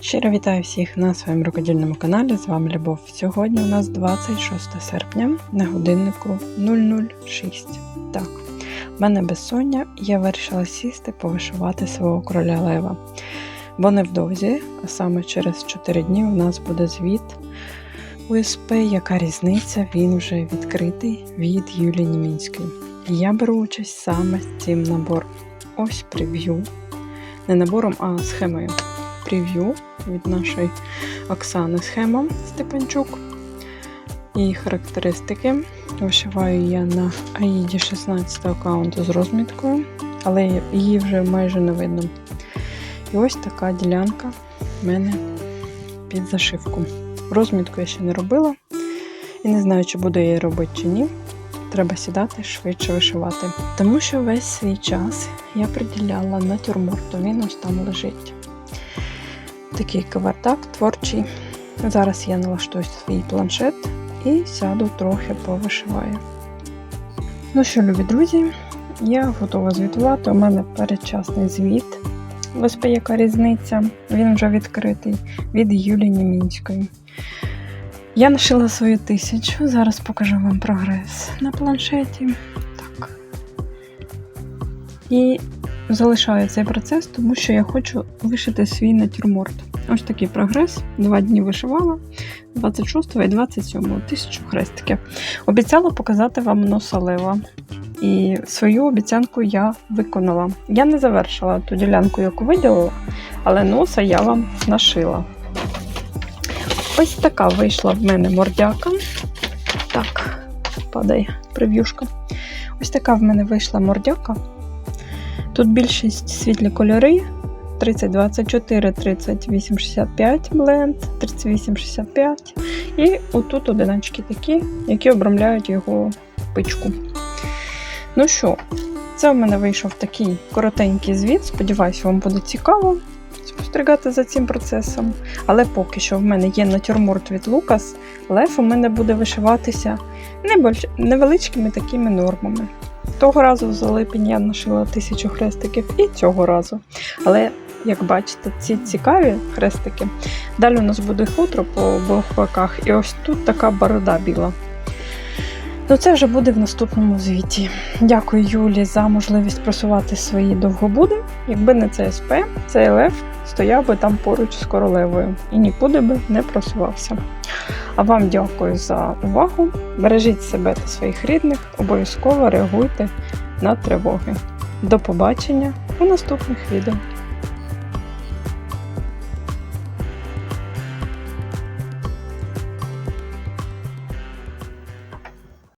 Щиро вітаю всіх на своєму рукодільному каналі. З вами Любов. Сьогодні у нас 26 серпня на годиннику 006. Так, в мене безсоння, і я вирішила сісти повишивати свого короля лева. Бо невдовзі, а саме через 4 дні, у нас буде звіт УСП, яка різниця, він вже відкритий від Юлії Німінської. І я беру участь саме з цим набором. Ось прев'ю. Не набором, а схемою прев'ю від нашої Оксани Схема Степанчук. Її характеристики. Вишиваю я на Аїді 16 аккаунту з розміткою, але її вже майже не видно. І ось така ділянка в мене під зашивку. Розмітку я ще не робила і не знаю, чи буду я її робити чи ні. Треба сідати швидше вишивати. Тому що весь свій час я приділяла натюрморту, він ось там лежить такий кавардак творчий. Зараз я налаштую свій планшет і сяду трохи повишиваю. Ну що, любі друзі, я готова звітувати. У мене передчасний звіт. ОСП яка різниця, він вже відкритий від Юлії Німінської. Я нашила свою тисячу, зараз покажу вам прогрес на планшеті. Так. І залишаю цей процес, тому що я хочу вишити свій натюрморт. Ось такий прогрес. Два дні вишивала 26 і 27 тисячу хрестиків. Обіцяла показати вам носа лева. І свою обіцянку я виконала. Я не завершила ту ділянку, яку виділила, але носа я вам нашила. Ось така вийшла в мене мордяка. Так, падає прев'юшка. Ось така в мене вийшла мордяка. Тут більшість світлі кольори. 3024, 3865 бленд, 3865. І отут одиночки такі, які обрамляють його пичку. Ну що, це в мене вийшов такий коротенький звіт. Сподіваюсь, вам буде цікаво спостерігати за цим процесом. Але поки що в мене є натюрморт від Лукас, лев у мене буде вишиватися невеличкими такими нормами. Того разу за липень я нашила тисячу хрестиків і цього разу. Але, як бачите, ці цікаві хрестики. Далі у нас буде хутро по обох боках, і ось тут така борода біла. Ну, це вже буде в наступному звіті. Дякую Юлі за можливість просувати свої довгобуди. Якби не ЦСП, цей лев стояв би там поруч з королевою і нікуди би не просувався. А вам дякую за увагу. Бережіть себе та своїх рідних, обов'язково реагуйте на тривоги. До побачення у наступних відео.